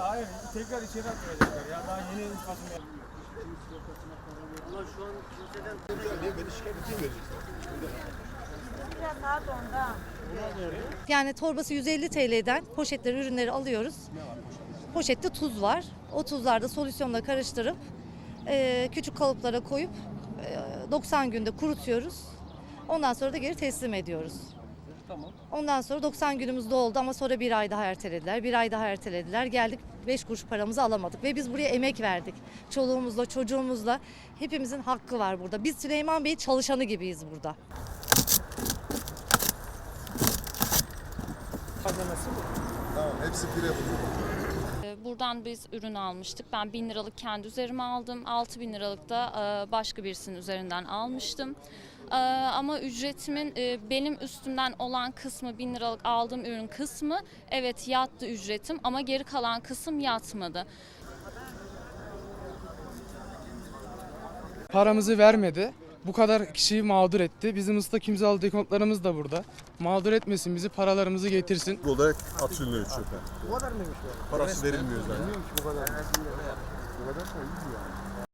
Hayır tekrar içeri atmayacaklar ya. Daha yeni infazını yapıyor. Yani torbası 150 TL'den poşetleri ürünleri alıyoruz. Poşette tuz var. O tuzlarda solüsyonla karıştırıp e, küçük kalıplara koyup e, 90 günde kurutuyoruz. Ondan sonra da geri teslim ediyoruz. Ondan sonra 90 günümüz doldu ama sonra bir ay daha ertelediler. Bir ay daha ertelediler. Geldik 5 kuruş paramızı alamadık ve biz buraya emek verdik. Çoluğumuzla, çocuğumuzla hepimizin hakkı var burada. Biz Süleyman Bey çalışanı gibiyiz burada. Tamam hepsi pire bunun. Buradan biz ürün almıştık. Ben 1000 liralık kendi üzerime aldım. 6000 liralık da e, başka birisinin üzerinden almıştım. Ee, Ama ücretimin e, benim üstümden olan kısmı 1000 liralık aldığım ürün kısmı evet yattı ücretim ama geri kalan kısım yatmadı. paramızı vermedi. Bu kadar kişiyi mağdur etti. Bizim ıslak imzalı dekontlarımız da burada. Mağdur etmesin bizi, paralarımızı getirsin. olarak atılıyor çöpe. Bu kadar mıymış Parası verilmiyor zaten. Bu kadar. Bu kadar da iyi yani.